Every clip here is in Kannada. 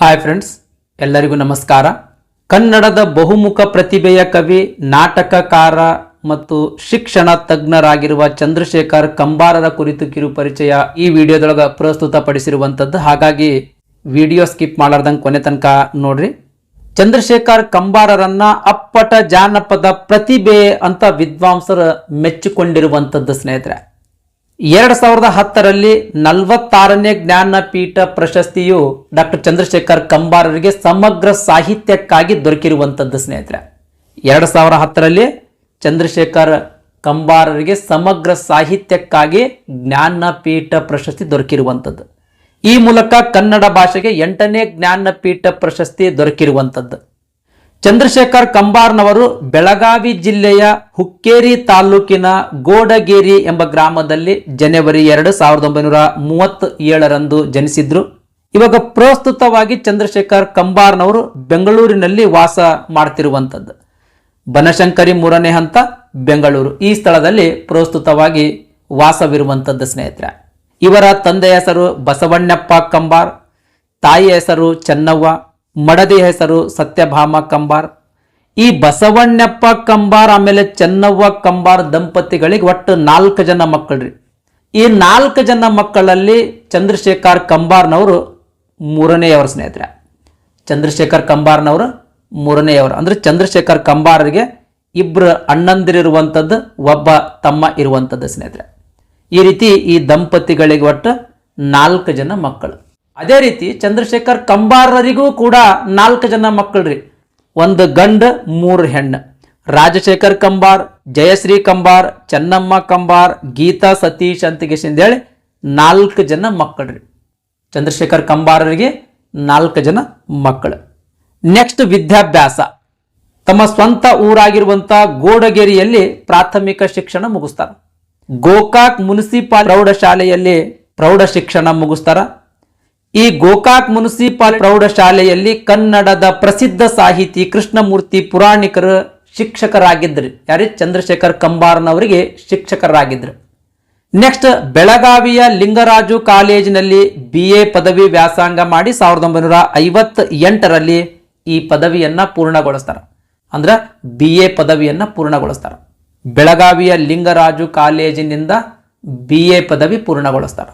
ಹಾಯ್ ಫ್ರೆಂಡ್ಸ್ ಎಲ್ಲರಿಗೂ ನಮಸ್ಕಾರ. ಕನ್ನಡದ ಬಹುಮುಖ ಪ್ರತಿಭೆಯ ಕವಿ, ನಾಟಕಕಾರ ಮತ್ತು ಶಿಕ್ಷಣ ತಜ್ಞರಾಗಿರುವ ಚಂದ್ರಶೇಖರ್ ಕಂಬಾರರ ಕುರಿತು ಕಿರು ಪರಿಚಯ ಈ ವಿಡಿಯೋದೊಳಗ ಪ್ರಸ್ತುತಪಡಿಸಿರುವಂಥದ್ದು ಹಾಗಾಗಿ ವಿಡಿಯೋ ಸ್ಕಿಪ್ ಮಾಡಾರ್ದಂಗೆ ಕೊನೆ ತನಕ ನೋಡ್ರಿ. ಚಂದ್ರಶೇಖರ್ ಕಂಬಾರರನ್ನ ಅಪ್ಪಟ ಜಾನಪದ ಪ್ರತಿಭೆ ಅಂತ ವಿದ್ವಾಂಸರು ಮೆಚ್ಚಿಕೊಂಡಿರುವಂಥದ್ದು ಸ್ನೇಹಿತರೆ. ಎರಡ್ ಸಾವಿರದ ಹತ್ತರಲ್ಲಿ ನಲವತ್ತಾರನೇ ಜ್ಞಾನಪೀಠ ಪ್ರಶಸ್ತಿಯು ಡಾಕ್ಟರ್ ಚಂದ್ರಶೇಖರ್ ಕಂಬಾರರಿಗೆ ಸಮಗ್ರ ಸಾಹಿತ್ಯಕ್ಕಾಗಿ ದೊರಕಿರುವಂಥದ್ದು ಸ್ನೇಹಿತರೆ. ಎರಡು ಸಾವಿರ ಹತ್ತರಲ್ಲಿ ಚಂದ್ರಶೇಖರ್ ಕಂಬಾರರಿಗೆ ಸಮಗ್ರ ಸಾಹಿತ್ಯಕ್ಕಾಗಿ ಜ್ಞಾನಪೀಠ ಪ್ರಶಸ್ತಿ ದೊರಕಿರುವಂಥದ್ದು ಈ ಮೂಲಕ ಕನ್ನಡ ಭಾಷೆಗೆ ಎಂಟನೇ ಜ್ಞಾನಪೀಠ ಪ್ರಶಸ್ತಿ ದೊರಕಿರುವಂಥದ್ದು ಚಂದ್ರಶೇಖರ್ ಕಂಬಾರ್ನವರು ಬೆಳಗಾವಿ ಜಿಲ್ಲೆಯ ಹುಕ್ಕೇರಿ ತಾಲೂಕಿನ ಗೋಡಗೇರಿ ಎಂಬ ಗ್ರಾಮದಲ್ಲಿ ಜನವರಿ ಎರಡು ಸಾವಿರದ ಒಂಬೈನೂರ ಮೂವತ್ತ್ ಏಳರಂದು ಜನಿಸಿದ್ರು. ಇವಾಗ ಪ್ರಸ್ತುತವಾಗಿ ಚಂದ್ರಶೇಖರ್ ಕಂಬಾರ್ನವರು ಬೆಂಗಳೂರಿನಲ್ಲಿ ವಾಸ ಮಾಡ್ತಿರುವಂಥದ್ದು. ಬನಶಂಕರಿ ಮೂರನೇ ಹಂತ ಬೆಂಗಳೂರು. ಈ ಸ್ಥಳದಲ್ಲಿ ಪ್ರಸ್ತುತವಾಗಿ ವಾಸವಿರುವಂಥದ್ದು ಸ್ನೇಹಿತರೆ. ಇವರ ತಂದೆಯ ಹೆಸರು ಬಸವಣ್ಣಪ್ಪ ಕಂಬಾರ್ ತಾಯಿಯ ಹೆಸರು ಚೆನ್ನವ್ವ ಮಡದಿ ಹೆಸರು ಸತ್ಯಭಾಮ ಕಂಬಾರ್. ಈ ಬಸವಣ್ಣಪ್ಪ ಕಂಬಾರ್ ಆಮೇಲೆ ಚೆನ್ನವ್ವ ಕಂಬಾರ್ ದಂಪತಿಗಳಿಗೆ ಒಟ್ಟು ನಾಲ್ಕು ಜನ ಮಕ್ಕಳ್ರಿ. ಈ ನಾಲ್ಕು ಜನ ಮಕ್ಕಳಲ್ಲಿ ಚಂದ್ರಶೇಖರ್ ಕಂಬಾರ್ನವರು ಮೂರನೆಯವರ ಸ್ನೇಹಿತರೆ. ಚಂದ್ರಶೇಖರ್ ಕಂಬಾರ್ನವರು ಮೂರನೆಯವರು. ಅಂದ್ರೆ ಚಂದ್ರಶೇಖರ್ ಕಂಬಾರರಿಗೆ ಇಬ್ಬರು ಅಣ್ಣಂದಿರಿರುವಂಥದ್ದು, ಒಬ್ಬ ತಮ್ಮ ಇರುವಂಥದ್ದು ಸ್ನೇಹಿತರೆ. ಈ ರೀತಿ ಈ ದಂಪತಿಗಳಿಗೆ ಒಟ್ಟು ನಾಲ್ಕು ಜನ ಮಕ್ಕಳು. ಅದೇ ರೀತಿ ಚಂದ್ರಶೇಖರ್ ಕಂಬಾರರಿಗೂ ಕೂಡ ನಾಲ್ಕು ಜನ ಮಕ್ಕಳ್ರಿ. ಒಂದು ಗಂಡ, ಮೂರು ಹೆಣ್ಣು. ರಾಜಶೇಖರ್ ಕಂಬಾರ್, ಜಯಶ್ರೀ ಕಂಬಾರ್, ಚೆನ್ನಮ್ಮ ಕಂಬಾರ್, ಗೀತಾ, ಸತೀಶ್ ಅಂತ ಹೇಳಿ ನಾಲ್ಕು ಜನ ಮಕ್ಕಳ್ರಿ. ಚಂದ್ರಶೇಖರ್ ಕಂಬಾರರಿಗೆ ನಾಲ್ಕು ಜನ ಮಕ್ಕಳು. ನೆಕ್ಸ್ಟ್ ವಿದ್ಯಾಭ್ಯಾಸ. ತಮ್ಮ ಸ್ವಂತ ಊರಾಗಿರುವಂಥ ಗೋಡಗೇರಿಯಲ್ಲಿ ಪ್ರಾಥಮಿಕ ಶಿಕ್ಷಣ ಮುಗಿಸ್ತಾರೆ. ಗೋಕಾಕ್ ಮುನ್ಸಿಪಾಲ್ ಪ್ರೌಢಶಾಲೆಯಲ್ಲಿ ಪ್ರೌಢ ಶಿಕ್ಷಣ ಮುಗಿಸ್ತಾರ. ಈ ಗೋಕಾಕ್ ಮುನ್ಸಿಪಾಲ್ ಪ್ರೌಢಶಾಲೆಯಲ್ಲಿ ಕನ್ನಡದ ಪ್ರಸಿದ್ಧ ಸಾಹಿತಿ ಕೃಷ್ಣಮೂರ್ತಿ ಪುರಾಣಿಕರು ಶಿಕ್ಷಕರಾಗಿದ್ದರು. ಯಾರೇ? ಚಂದ್ರಶೇಖರ್ ಕಂಬಾರನವರಿಗೆ ಶಿಕ್ಷಕರಾಗಿದ್ದರು. ನೆಕ್ಸ್ಟ್, ಬೆಳಗಾವಿಯ ಲಿಂಗರಾಜು ಕಾಲೇಜಿನಲ್ಲಿ ಬಿ ಎ ಪದವಿ ವ್ಯಾಸಂಗ ಮಾಡಿ ಸಾವಿರದ ಒಂಬೈನೂರ ಐವತ್ತ ಎಂಟರಲ್ಲಿ ಈ ಪದವಿಯನ್ನು ಪೂರ್ಣಗೊಳಿಸ್ತಾರೆ. ಅಂದ್ರೆ ಬಿ ಎ ಪದವಿಯನ್ನು ಪೂರ್ಣಗೊಳಿಸ್ತಾರೆ. ಬೆಳಗಾವಿಯ ಲಿಂಗರಾಜು ಕಾಲೇಜಿನಿಂದ ಬಿ ಎ ಪದವಿ ಪೂರ್ಣಗೊಳಿಸ್ತಾರ.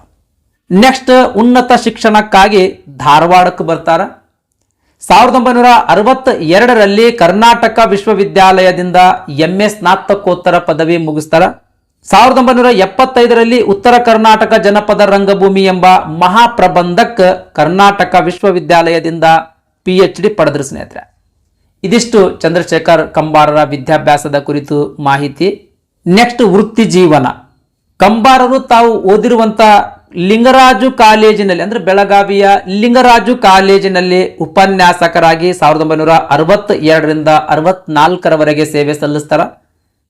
ನೆಕ್ಸ್ಟ್ ಉನ್ನತ ಶಿಕ್ಷಣಕ್ಕಾಗಿ ಧಾರವಾಡಕ್ಕೆ ಬರ್ತಾರ. ಸಾವಿರದ ಒಂಬೈನೂರ ಅರವತ್ತ ಎರಡರಲ್ಲಿ ಕರ್ನಾಟಕ ವಿಶ್ವವಿದ್ಯಾಲಯದಿಂದ ಎಂ ಎ ಸ್ನಾತಕೋತ್ತರ ಪದವಿ ಮುಗಿಸ್ತಾರ. ಸಾವಿರದ ಒಂಬೈನೂರ ಎಪ್ಪತ್ತೈದರಲ್ಲಿ ಉತ್ತರ ಕರ್ನಾಟಕ ಜನಪದ ರಂಗಭೂಮಿ ಎಂಬ ಮಹಾಪ್ರಬಂಧಕ್ ಕರ್ನಾಟಕ ವಿಶ್ವವಿದ್ಯಾಲಯದಿಂದ ಪಿ ಎಚ್ ಡಿ ಪಡೆದ್ರ ಸ್ನೇಹಿತರೆ. ಇದಿಷ್ಟು ಚಂದ್ರಶೇಖರ್ ಕಂಬಾರರ ವಿದ್ಯಾಭ್ಯಾಸದ ಕುರಿತು ಮಾಹಿತಿ. ನೆಕ್ಸ್ಟ್ ವೃತ್ತಿ ಜೀವನ. ಕಂಬಾರರು ತಾವು ಓದಿರುವಂತ ಲಿಂಗರಾಜು ಕಾಲೇಜಿನಲ್ಲಿ, ಅಂದ್ರೆ ಬೆಳಗಾವಿಯ ಲಿಂಗರಾಜು ಕಾಲೇಜಿನಲ್ಲಿ ಉಪನ್ಯಾಸಕರಾಗಿ ಸಾವಿರದ ಒಂಬೈನೂರ ಅರವತ್ತ ಎರಡರಿಂದ ಅರವತ್ನಾಲ್ಕರವರೆಗೆ ಸೇವೆ ಸಲ್ಲಿಸ್ತಾರ.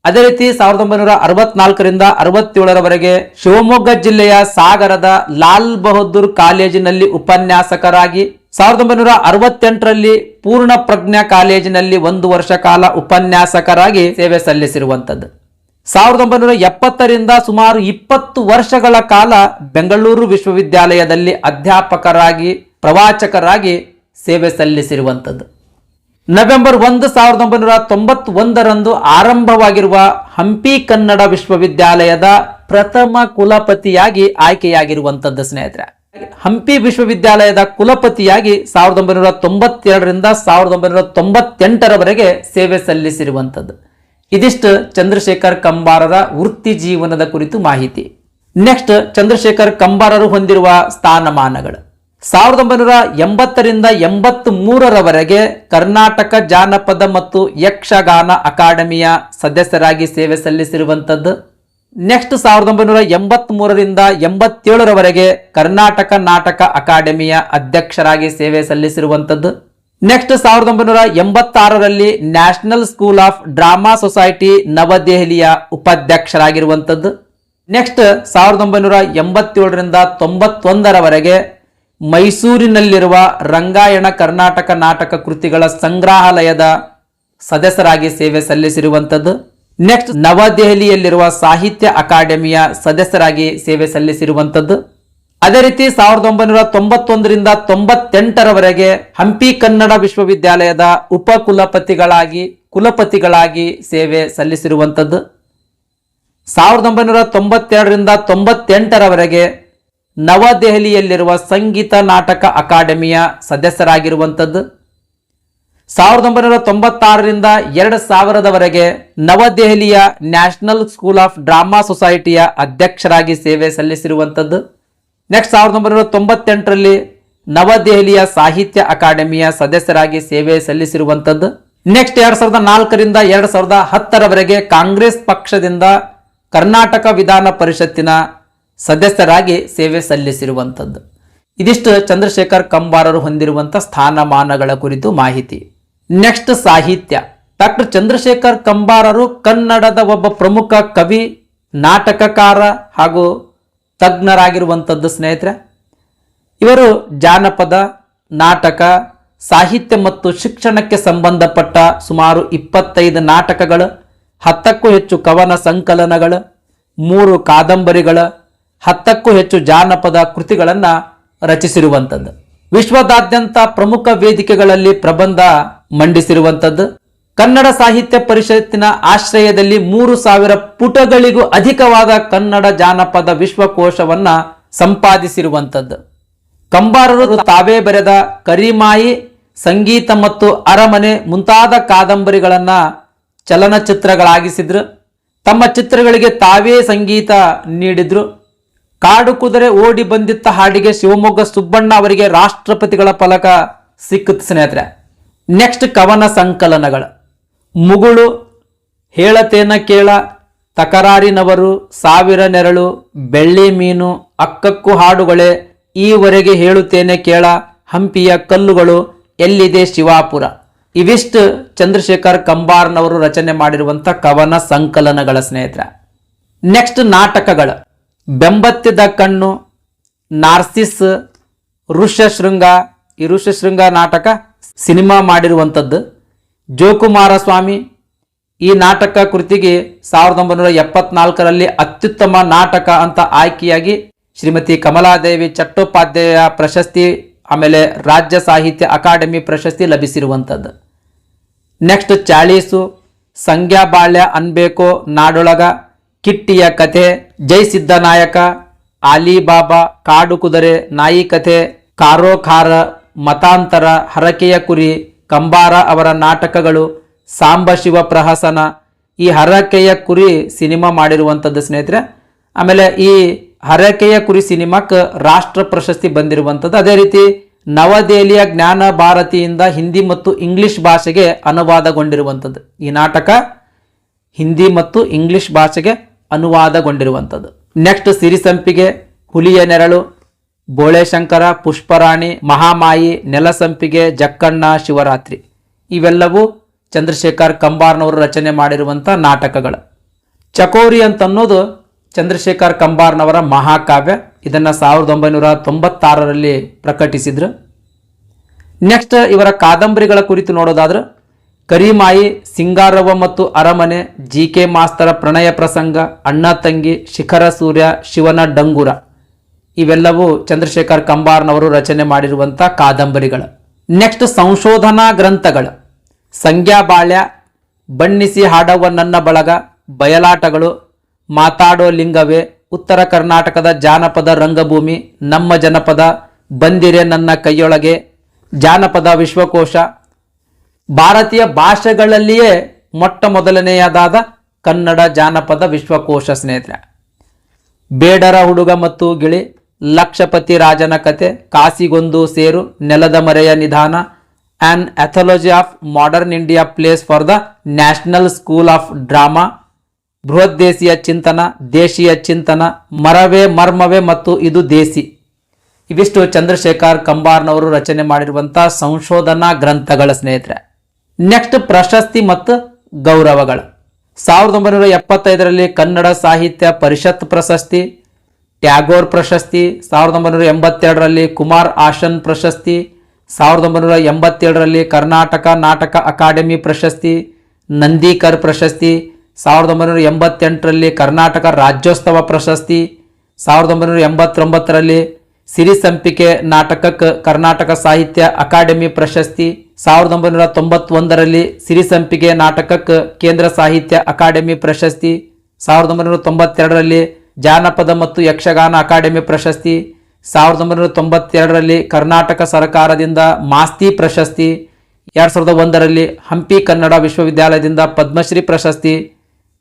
ಅದೇ ರೀತಿ ಸಾವಿರದ ಒಂಬೈನೂರ ಅರವತ್ನಾಲ್ಕರಿಂದ ಅರವತ್ತೇಳರವರೆಗೆ ಶಿವಮೊಗ್ಗ ಜಿಲ್ಲೆಯ ಸಾಗರದ ಲಾಲ್ ಬಹದ್ದೂರ್ ಕಾಲೇಜಿನಲ್ಲಿ ಉಪನ್ಯಾಸಕರಾಗಿ ಸಾವಿರದ ಒಂಬೈನೂರ ಅರವತ್ತೆಂಟರಲ್ಲಿ ಪೂರ್ಣ ಪ್ರಜ್ಞಾ ಕಾಲೇಜಿನಲ್ಲಿ ಒಂದು ವರ್ಷ ಕಾಲ ಉಪನ್ಯಾಸಕರಾಗಿ ಸೇವೆ ಸಲ್ಲಿಸಿರುವಂಥದ್ದು ಸಾವಿರದ ಒಂಬೈನೂರ ಎಪ್ಪತ್ತರಿಂದ ಸುಮಾರು ಇಪ್ಪತ್ತು ವರ್ಷಗಳ ಕಾಲ ಬೆಂಗಳೂರು ವಿಶ್ವವಿದ್ಯಾಲಯದಲ್ಲಿ ಅಧ್ಯಾಪಕರಾಗಿ, ಪ್ರವಾಚಕರಾಗಿ ಸೇವೆ ಸಲ್ಲಿಸಿರುವಂಥದ್ದು. ನವೆಂಬರ್ ಒಂದು, ಸಾವಿರದ ಒಂಬೈನೂರ ತೊಂಬತ್ತೊಂದರಂದು ಆರಂಭವಾಗಿರುವ ಹಂಪಿ ಕನ್ನಡ ವಿಶ್ವವಿದ್ಯಾಲಯದ ಪ್ರಥಮ ಕುಲಪತಿಯಾಗಿ ಆಯ್ಕೆಯಾಗಿರುವಂಥದ್ದು ಸ್ನೇಹಿತರೆ. ಹಂಪಿ ವಿಶ್ವವಿದ್ಯಾಲಯದ ಕುಲಪತಿಯಾಗಿ ಸಾವಿರದ ಒಂಬೈನೂರ ತೊಂಬತ್ತೆರಡರಿಂದ ಸಾವಿರದ ಒಂಬೈನೂರ ತೊಂಬತ್ತೆಂಟರವರೆಗೆ ಸೇವೆ ಸಲ್ಲಿಸಿರುವಂಥದ್ದು. ಇದಿಷ್ಟು ಚಂದ್ರಶೇಖರ್ ಕಂಬಾರರ ವೃತ್ತಿ ಜೀವನದ ಕುರಿತು ಮಾಹಿತಿ. ನೆಕ್ಸ್ಟ್, ಚಂದ್ರಶೇಖರ್ ಕಂಬಾರರು ಹೊಂದಿರುವ ಸ್ಥಾನಮಾನಗಳು. ಸಾವಿರದ ಒಂಬೈನೂರ ಎಂಬತ್ತರಿಂದ ಎಂಬತ್ತ್ ಮೂರರವರೆಗೆ ಕರ್ನಾಟಕ ಜಾನಪದ ಮತ್ತು ಯಕ್ಷಗಾನ ಅಕಾಡೆಮಿಯ ಸದಸ್ಯರಾಗಿ ಸೇವೆ ಸಲ್ಲಿಸಿರುವಂಥದ್ದು. ನೆಕ್ಸ್ಟ್, ಸಾವಿರದ ಒಂಬೈನೂರ ಎಂಬತ್ತ್ ಮೂರರಿಂದ ಎಂಬತ್ತೇಳರವರೆಗೆ ಕರ್ನಾಟಕ ನಾಟಕ ಅಕಾಡೆಮಿಯ ಅಧ್ಯಕ್ಷರಾಗಿ ಸೇವೆ ಸಲ್ಲಿಸಿರುವಂಥದ್ದು. ನೆಕ್ಸ್ಟ್ ಸಾವಿರದ ಒಂಬೈನೂರ ಎಂಬತ್ತಾರರಲ್ಲಿ national school of drama society ನವದೆಹಲಿಯ ಉಪಾಧ್ಯಕ್ಷರಾಗಿರುವಂಥದ್ದು. ನೆಕ್ಸ್ಟ್ ಸಾವಿರದ ಒಂಬೈನೂರ ಎಂಬತ್ತೇಳರಿಂದ ತೊಂಬತ್ತೊಂದರವರೆಗೆ ಮೈಸೂರಿನಲ್ಲಿರುವ ರಂಗಾಯಣ ಕರ್ನಾಟಕ ನಾಟಕ ಕೃತಿಗಳ ಸಂಗ್ರಹಾಲಯದ ಸದಸ್ಯರಾಗಿ ಸೇವೆ ಸಲ್ಲಿಸಿರುವಂಥದ್ದು. ನೆಕ್ಸ್ಟ್ ನವದೆಹಲಿಯಲ್ಲಿರುವ ಸಾಹಿತ್ಯ ಅಕಾಡೆಮಿಯ ಸದಸ್ಯರಾಗಿ ಸೇವೆ ಸಲ್ಲಿಸಿರುವಂಥದ್ದು. ಅದೇ ರೀತಿ ಸಾವಿರದ ಒಂಬೈನೂರ ತೊಂಬತ್ತೊಂದರಿಂದ ತೊಂಬತ್ತೆಂಟರವರೆಗೆ ಹಂಪಿ ಕನ್ನಡ ವಿಶ್ವವಿದ್ಯಾಲಯದ ಉಪ ಕುಲಪತಿಗಳಾಗಿ ಕುಲಪತಿಗಳಾಗಿ ಸೇವೆ ಸಲ್ಲಿಸಿರುವಂಥದ್ದು. ಸಾವಿರದ ಒಂಬೈನೂರ ತೊಂಬತ್ತೆರಡರಿಂದ ತೊಂಬತ್ತೆಂಟರವರೆಗೆ ನವದೆಹಲಿಯಲ್ಲಿರುವ ಸಂಗೀತ ನಾಟಕ ಅಕಾಡೆಮಿಯ ಸದಸ್ಯರಾಗಿರುವಂಥದ್ದು. ಸಾವಿರದ ಒಂಬೈನೂರ ತೊಂಬತ್ತಾರರಿಂದ ಎರಡು ಸಾವಿರದವರೆಗೆ ನವದೆಹಲಿಯ ನ್ಯಾಷನಲ್ ಸ್ಕೂಲ್ ಆಫ್ ಡ್ರಾಮಾ ಸೊಸೈಟಿಯ ಅಧ್ಯಕ್ಷರಾಗಿ ಸೇವೆ ಸಲ್ಲಿಸಿರುವಂಥದ್ದು. ನೆಕ್ಸ್ಟ್ ಸಾವಿರದ ಒಂಬೈನೂರ ತೊಂಬತ್ತೆಂಟರಲ್ಲಿ ನವದೆಹಲಿಯ ಸಾಹಿತ್ಯ ಅಕಾಡೆಮಿಯ ಸದಸ್ಯರಾಗಿ ಸೇವೆ ಸಲ್ಲಿಸಿರುವಂಥದ್ದು ನೆಕ್ಸ್ಟ್ ಎರಡ್ ಸಾವಿರದ ನಾಲ್ಕರಿಂದ ಎರಡ್ ಸಾವಿರದ ಹತ್ತರವರೆಗೆ ಕಾಂಗ್ರೆಸ್ ಪಕ್ಷದಿಂದ ಕರ್ನಾಟಕ ವಿಧಾನ ಪರಿಷತ್ತಿನ ಸದಸ್ಯರಾಗಿ ಸೇವೆ ಸಲ್ಲಿಸಿರುವಂಥದ್ದು ಇದಿಷ್ಟು ಚಂದ್ರಶೇಖರ್ ಕಂಬಾರರು ಹೊಂದಿರುವಂಥ ಸ್ಥಾನಮಾನಗಳ ಕುರಿತು ಮಾಹಿತಿ. ನೆಕ್ಸ್ಟ್ ಸಾಹಿತ್ಯ. ಡಾಕ್ಟರ್ ಚಂದ್ರಶೇಖರ್ ಕಂಬಾರರು ಕನ್ನಡದ ಒಬ್ಬ ಪ್ರಮುಖ ಕವಿ, ನಾಟಕಕಾರ ಹಾಗೂ ತಜ್ಞರಾಗಿರುವಂಥದ್ದು ಸ್ನೇಹಿತರೆ, ಇವರು ಜಾನಪದ, ನಾಟಕ, ಸಾಹಿತ್ಯ ಮತ್ತು ಶಿಕ್ಷಣಕ್ಕೆ ಸಂಬಂಧಪಟ್ಟ ಸುಮಾರು ಇಪ್ಪತ್ತೈದು ನಾಟಕಗಳು, ಹತ್ತಕ್ಕೂ ಹೆಚ್ಚು ಕವನ ಸಂಕಲನಗಳು, ಮೂರು ಕಾದಂಬರಿಗಳ, ಹತ್ತಕ್ಕೂ ಹೆಚ್ಚು ಜಾನಪದ ಕೃತಿಗಳನ್ನು ರಚಿಸಿರುವಂಥದ್ದು ವಿಶ್ವದಾದ್ಯಂತ ಪ್ರಮುಖ ವೇದಿಕೆಗಳಲ್ಲಿ ಪ್ರಬಂಧ ಮಂಡಿಸಿರುವಂಥದ್ದು ಕನ್ನಡ ಸಾಹಿತ್ಯ ಪರಿಷತ್ತಿನ ಆಶ್ರಯದಲ್ಲಿ ಮೂರು ಸಾವಿರ ಪುಟಗಳಿಗೂ ಅಧಿಕವಾದ ಕನ್ನಡ ಜಾನಪದ ವಿಶ್ವಕೋಶವನ್ನ ಸಂಪಾದಿಸಿರುವಂಥದ್ದು. ಕಂಬಾರರು ತಾವೇ ಬರೆದ ಕರಿಮಾಯಿ, ಸಂಗೀತ ಮತ್ತು ಅರಮನೆ ಮುಂತಾದ ಕಾದಂಬರಿಗಳನ್ನ ಚಲನಚಿತ್ರಗಳಾಗಿಸಿದ್ರು. ತಮ್ಮ ಚಿತ್ರಗಳಿಗೆ ತಾವೇ ಸಂಗೀತ ನೀಡಿದ್ರು. ಕಾಡು ಕುದುರೆ ಓಡಿ ಬಂದಿತ್ತ ಹಾಡಿಗೆ ಶಿವಮೊಗ್ಗ ಸುಬ್ಬಣ್ಣ ಅವರಿಗೆ ರಾಷ್ಟ್ರಪತಿಗಳ ಫಲಕ ಸಿಕ್ಕುತ್ತೆ ಸ್ನೇಹಿತರೆ. ನೆಕ್ಸ್ಟ್ ಕವನ ಸಂಕಲನಗಳು. ಮುಗುಳು, ಹೇಳತೇನ ಕೇಳ, ತಕರಾರಿನವರು, ಸಾವಿರ ನೆರಳು, ಬೆಳ್ಳಿ ಮೀನು, ಅಕ್ಕಕ್ಕು ಹಾಡುಗಳೇ ಈವರೆಗೆ ಹೇಳುತ್ತೇನೆ ಕೇಳ, ಹಂಪಿಯ ಕಲ್ಲುಗಳು, ಎಲ್ಲಿದೆ ಶಿವಾಪುರ. ಇವಿಷ್ಟು ಚಂದ್ರಶೇಖರ್ ಕಂಬಾರ್ನವರು ರಚನೆ ಮಾಡಿರುವಂಥ ಕವನ ಸಂಕಲನಗಳ ಸ್ನೇಹಿತರ. ನೆಕ್ಸ್ಟ್ ನಾಟಕಗಳು. ಬೆಂಬತ್ತಿದ ಕಣ್ಣು, ನಾರ್ಸಿಸ್, ಋಷ್ಯಶೃಂಗ. ಈ ಋಷ್ಯಶೃಂಗ ನಾಟಕ ಸಿನಿಮಾ ಮಾಡಿರುವಂಥದ್ದು. ಜೋಕುಮಾರ ಸ್ವಾಮಿ ಈ ನಾಟಕ ಕೃತಿಗೆ ಸಾವಿರದ ಒಂಬೈನೂರ ಎಪ್ಪತ್ನಾಲ್ಕರಲ್ಲಿ ಅತ್ಯುತ್ತಮ ನಾಟಕ ಅಂತ ಆಯ್ಕೆಯಾಗಿ ಶ್ರೀಮತಿ ಕಮಲಾದೇವಿ ಚಟ್ಟೋಪಾಧ್ಯಾಯ ಪ್ರಶಸ್ತಿ, ಆಮೇಲೆ ರಾಜ್ಯ ಸಾಹಿತ್ಯ ಅಕಾಡೆಮಿ ಪ್ರಶಸ್ತಿ ಲಭಿಸಿರುವಂಥದ್ದು. ನೆಕ್ಸ್ಟ್ ಚಾಳೀಸು ಸಂಗ್ಯಾ ಬಾಳ್ಯ ಅನ್ಬೇಕೋ, ನಾಡೊಳಗ, ಕಿಟ್ಟಿಯ ಕಥೆ, ಜೈ ಸಿದ್ದನಾಯಕ, ಆಲಿಬಾಬಾ, ಕಾಡು ಕುದುರೆ, ನಾಯಿ ಕಥೆ ಕಾರೋ ಖಾರ ಮತಾಂತರ, ಹರಕೆಯ ಕುರಿ ಕಂಬಾರ ಅವರ ನಾಟಕಗಳು, ಸಾಂಬ ಶಿವ ಪ್ರಹಸನ, ಈ ಹರಕೆಯ ಕುರಿ ಸಿನಿಮಾ ಮಾಡಿರುವಂಥದ್ದು ಸ್ನೇಹಿತರೆ. ಆಮೇಲೆ ಈ ಹರಕೆಯ ಕುರಿ ಸಿನಿಮಾಕ್ಕೆ ರಾಷ್ಟ್ರ ಪ್ರಶಸ್ತಿ ಬಂದಿರುವಂಥದ್ದು ಅದೇ ರೀತಿ ನವದೆಹಲಿಯ ಜ್ಞಾನ ಭಾರತಿಯಿಂದ ಹಿಂದಿ ಮತ್ತು ಇಂಗ್ಲಿಷ್ ಭಾಷೆಗೆ ಅನುವಾದಗೊಂಡಿರುವಂಥದ್ದು ಈ ನಾಟಕ ಹಿಂದಿ ಮತ್ತು ಇಂಗ್ಲಿಷ್ ಭಾಷೆಗೆ ಅನುವಾದಗೊಂಡಿರುವಂಥದ್ದು ನೆಕ್ಸ್ಟ್ ಸಿರಿಸಂಪಿಗೆ, ಹುಲಿಯ ನೆರಳು ಬೋಳೆಶಂಕರ ಪುಷ್ಪರಾಣಿ, ಮಹಾಮಾಯಿ, ನೆಲಸಂಪಿಗೆ, ಜಕ್ಕಣ್ಣ, ಶಿವರಾತ್ರಿ ಇವೆಲ್ಲವೂ ಚಂದ್ರಶೇಖರ್ ಕಂಬಾರ್ನವರು ರಚನೆ ಮಾಡಿರುವಂಥ ನಾಟಕಗಳು. ಚಕೋರಿ ಅಂತನ್ನೋದು ಚಂದ್ರಶೇಖರ್ ಕಂಬಾರ್ನವರ ಮಹಾಕಾವ್ಯ. ಇದನ್ನು ಸಾವಿರದ ಒಂಬೈನೂರ ತೊಂಬತ್ತಾರರಲ್ಲಿ ಪ್ರಕಟಿಸಿದ್ರು. ನೆಕ್ಸ್ಟ್ ಇವರ ಕಾದಂಬರಿಗಳ ಕುರಿತು ನೋಡೋದಾದ್ರೆ, ಕರಿಮಾಯಿ ಸಿಂಗಾರವ ಮತ್ತು ಅರಮನೆ, ಜಿ ಕೆ ಮಾಸ್ತರ ಪ್ರಣಯ ಪ್ರಸಂಗ, ಅಣ್ಣ ತಂಗಿ, ಶಿಖರ ಸೂರ್ಯ, ಶಿವನ ಡಂಗುರ. ಇವೆಲ್ಲವೂ ಚಂದ್ರಶೇಖರ್ ಕಂಬಾರ್ನವರು ರಚನೆ ಮಾಡಿರುವಂಥ ಕಾದಂಬರಿಗಳು. ನೆಕ್ಸ್ಟ್ ಸಂಶೋಧನಾ ಗ್ರಂಥಗಳು. ಸಂಜ್ಞಾಬಾಳ್ಯ ಬಣ್ಣಿಸಿ ಹಾಡವ ನನ್ನ ಬಳಗ, ಬಯಲಾಟಗಳು, ಮಾತಾಡೋ ಲಿಂಗವೇ, ಉತ್ತರ ಕರ್ನಾಟಕದ ಜಾನಪದ ರಂಗಭೂಮಿ, ನಮ್ಮ ಜನಪದ, ಬಂದಿರೆ ನನ್ನ ಕೈಯೊಳಗೆ, ಜಾನಪದ ವಿಶ್ವಕೋಶ. ಭಾರತೀಯ ಭಾಷೆಗಳಲ್ಲಿಯೇ ಮೊಟ್ಟ ಮೊದಲನೆಯದಾದ ಕನ್ನಡ ಜಾನಪದ ವಿಶ್ವಕೋಶ ಸ್ನೇಹಿತರೆ. ಬೇಡರ ಹುಡುಗ ಮತ್ತು ಗಿಳಿ ಲಕ್ಷಪತಿ ರಾಜನ ಕತೆ, ಕಾಸಿಗೊಂದು ಸೇರು, ನೆಲದ ಮರೆಯ ನಿಧಾನ an anthology of modern India place for the national school of drama ಬೃಹದ್ದೇಶೀಯ ಚಿಂತನ, ದೇಶೀಯ ಚಿಂತನ, ಮರವೇ ಮರ್ಮವೇ ಮತ್ತು ಇದು ದೇಸಿ. ಇವಿಷ್ಟು ಚಂದ್ರಶೇಖರ್ ಕಂಬಾರ್ನವರು ರಚನೆ ಮಾಡಿರುವಂಥ ಸಂಶೋಧನಾ ಗ್ರಂಥಗಳ ಸ್ನೇಹಿತರೆ. ನೆಕ್ಸ್ಟ್ ಪ್ರಶಸ್ತಿ ಮತ್ತು ಗೌರವಗಳು. ಸಾವಿರದ ಒಂಬೈನೂರ ಎಪ್ಪತ್ತೈದರಲ್ಲಿ ಕನ್ನಡ ಸಾಹಿತ್ಯ ಪರಿಷತ್ ಪ್ರಶಸ್ತಿ ಟ್ಯಾಗೋರ್ ಪ್ರಶಸ್ತಿ, ಸಾವಿರದ ಒಂಬೈನೂರ ಎಂಬತ್ತೆರಡರಲ್ಲಿ ಕುಮಾರ್ ಆಶನ್ ಪ್ರಶಸ್ತಿ, ಸಾವಿರದ ಒಂಬೈನೂರ ಎಂಬತ್ತೇಳರಲ್ಲಿ ಕರ್ನಾಟಕ ನಾಟಕ ಅಕಾಡೆಮಿ ಪ್ರಶಸ್ತಿ, ನಂದೀಕರ್ ಪ್ರಶಸ್ತಿ, ಸಾವಿರದ ಒಂಬೈನೂರ ಎಂಬತ್ತೆಂಟರಲ್ಲಿ ಕರ್ನಾಟಕ ರಾಜ್ಯೋತ್ಸವ ಪ್ರಶಸ್ತಿ, ಸಾವಿರದ ಒಂಬೈನೂರ ಎಂಬತ್ತೊಂಬತ್ತರಲ್ಲಿ ಸಿರಿಸಂಪಿಕೆ ನಾಟಕಕ್ಕೆ ಕರ್ನಾಟಕ ಸಾಹಿತ್ಯ ಅಕಾಡೆಮಿ ಪ್ರಶಸ್ತಿ, ಸಾವಿರದ ಒಂಬೈನೂರ ತೊಂಬತ್ತೊಂದರಲ್ಲಿ ಸಿರಿಸಂಪಿಗೆ ನಾಟಕಕ್ಕೆ ಕೇಂದ್ರ ಸಾಹಿತ್ಯ ಅಕಾಡೆಮಿ ಪ್ರಶಸ್ತಿ, ಸಾವಿರದ ಒಂಬೈನೂರ ತೊಂಬತ್ತೆರಡರಲ್ಲಿ ಜಾನಪದ ಮತ್ತು ಯಕ್ಷಗಾನ ಅಕಾಡೆಮಿ ಪ್ರಶಸ್ತಿ, ಸಾವಿರದ ಒಂಬೈನೂರ ತೊಂಬತ್ತೆರಡರಲ್ಲಿ ಕರ್ನಾಟಕ ಸರ್ಕಾರದಿಂದ ಮಾಸ್ತಿ ಪ್ರಶಸ್ತಿ, ಎರಡು ಸಾವಿರದ ಒಂದರಲ್ಲಿ ಹಂಪಿ ಕನ್ನಡ ವಿಶ್ವವಿದ್ಯಾಲಯದಿಂದ ಪದ್ಮಶ್ರೀ ಪ್ರಶಸ್ತಿ,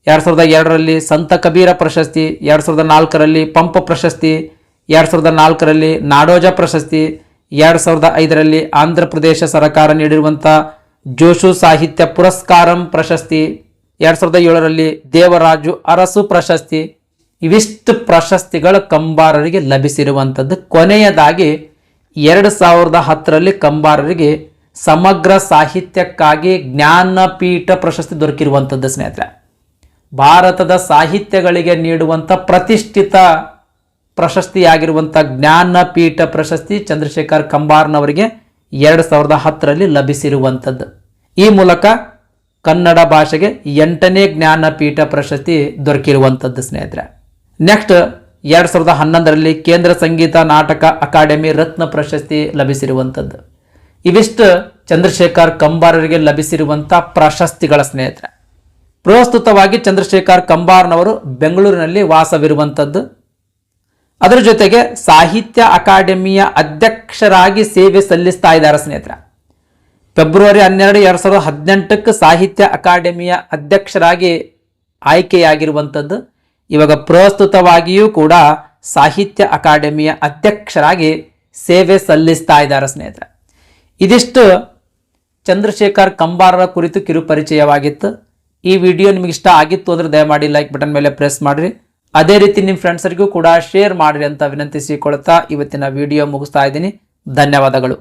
ಎರಡು ಸಾವಿರದ ಎರಡರಲ್ಲಿ ಸಂತ ಕಬೀರ ಪ್ರಶಸ್ತಿ, ಎರಡು ಸಾವಿರದ ನಾಲ್ಕರಲ್ಲಿ ಪಂಪ ಪ್ರಶಸ್ತಿ, ಎರಡು ಸಾವಿರದ ನಾಲ್ಕರಲ್ಲಿ ನಾಡೋಜ ಪ್ರಶಸ್ತಿ, ಎರಡು ಸಾವಿರದ ಐದರಲ್ಲಿ ಆಂಧ್ರ ಪ್ರದೇಶ ಸರ್ಕಾರ ನೀಡಿರುವಂಥ ಜೋಶು ಸಾಹಿತ್ಯ ಪುರಸ್ಕಾರಂ ಪ್ರಶಸ್ತಿ, ಎರಡು ಸಾವಿರದ ಏಳರಲ್ಲಿ ದೇವರಾಜು ಅರಸು ಪ್ರಶಸ್ತಿ ಇವಿಷ್ಟು ಪ್ರಶಸ್ತಿಗಳು ಕಂಬಾರರಿಗೆ ಲಭಿಸಿರುವಂಥದ್ದು. ಕೊನೆಯದಾಗಿ ಎರಡು ಸಾವಿರದ ಹತ್ತರಲ್ಲಿ ಕಂಬಾರರಿಗೆ ಸಮಗ್ರ ಸಾಹಿತ್ಯಕ್ಕಾಗಿ ಜ್ಞಾನಪೀಠ ಪ್ರಶಸ್ತಿ ದೊರಕಿರುವಂಥದ್ದು ಸ್ನೇಹಿತರೆ. ಭಾರತದ ಸಾಹಿತ್ಯಗಳಿಗೆ ನೀಡುವಂಥ ಪ್ರತಿಷ್ಠಿತ ಪ್ರಶಸ್ತಿಯಾಗಿರುವಂಥ ಜ್ಞಾನಪೀಠ ಪ್ರಶಸ್ತಿ ಚಂದ್ರಶೇಖರ್ ಕಂಬಾರನವರಿಗೆ ಎರಡು ಸಾವಿರದ ಹತ್ತರಲ್ಲಿ ಲಭಿಸಿರುವಂಥದ್ದು. ಈ ಮೂಲಕ ಕನ್ನಡ ಭಾಷೆಗೆ ಎಂಟನೇ ಜ್ಞಾನಪೀಠ ಪ್ರಶಸ್ತಿ ದೊರಕಿರುವಂಥದ್ದು ಸ್ನೇಹಿತರೆ. ನೆಕ್ಸ್ಟ್ ಎರಡು ಸಾವಿರದ ಹನ್ನೊಂದರಲ್ಲಿ ಕೇಂದ್ರ ಸಂಗೀತ ನಾಟಕ ಅಕಾಡೆಮಿ ರತ್ನ ಪ್ರಶಸ್ತಿ ಲಭಿಸಿರುವಂಥದ್ದು. ಇವಿಷ್ಟು ಚಂದ್ರಶೇಖರ್ ಕಂಬಾರರಿಗೆ ಲಭಿಸಿರುವಂಥ ಪ್ರಶಸ್ತಿಗಳ ಸ್ನೇಹಿತರೆ. ಪ್ರಸ್ತುತವಾಗಿ ಚಂದ್ರಶೇಖರ್ ಕಂಬಾರ್ನವರು ಬೆಂಗಳೂರಿನಲ್ಲಿ ವಾಸವಿರುವಂಥದ್ದು. ಅದರ ಜೊತೆಗೆ ಸಾಹಿತ್ಯ ಅಕಾಡೆಮಿಯ ಅಧ್ಯಕ್ಷರಾಗಿ ಸೇವೆ ಸಲ್ಲಿಸ್ತಾ ಇದ್ದಾರೆ ಸ್ನೇಹಿತರೆ. ಫೆಬ್ರವರಿ ಹನ್ನೆರಡು ಎರಡು ಸಾವಿರದ ಹದಿನೆಂಟಕ್ಕೆ ಸಾಹಿತ್ಯ ಅಕಾಡೆಮಿಯ ಅಧ್ಯಕ್ಷರಾಗಿ ಆಯ್ಕೆಯಾಗಿರುವಂಥದ್ದು. ಇವಾಗ ಪ್ರಸ್ತುತವಾಗಿಯೂ ಕೂಡ ಸಾಹಿತ್ಯ ಅಕಾಡೆಮಿಯ ಅಧ್ಯಕ್ಷರಾಗಿ ಸೇವೆ ಸಲ್ಲಿಸ್ತಾ ಇದ್ದಾರೆ ಸ್ನೇಹಿತರೆ. ಇದಿಷ್ಟು ಚಂದ್ರಶೇಖರ್ ಕಂಬಾರರ ಕುರಿತು ಕಿರುಪರಿಚಯವಾಗಿತ್ತು. ಈ ವಿಡಿಯೋ ನಿಮಗೆ ಇಷ್ಟ ಆಗಿತ್ತು ಅಂದ್ರೆ ದಯಮಾಡಿ ಲೈಕ್ ಬಟನ್ ಮೇಲೆ ಪ್ರೆಸ್ ಮಾಡಿರಿ. ಅದೇ ರೀತಿ ನಿಮ್ಮ ಫ್ರೆಂಡ್ಸರಿಗೂ ಕೂಡ ಶೇರ್ ಮಾಡಿರಿ ಅಂತ ವಿನಂತಿಸಿಕೊಳ್ತಾ ಇವತ್ತಿನ ವಿಡಿಯೋ ಮುಗಿಸ್ತಾ ಇದ್ದೀನಿ. ಧನ್ಯವಾದಗಳು.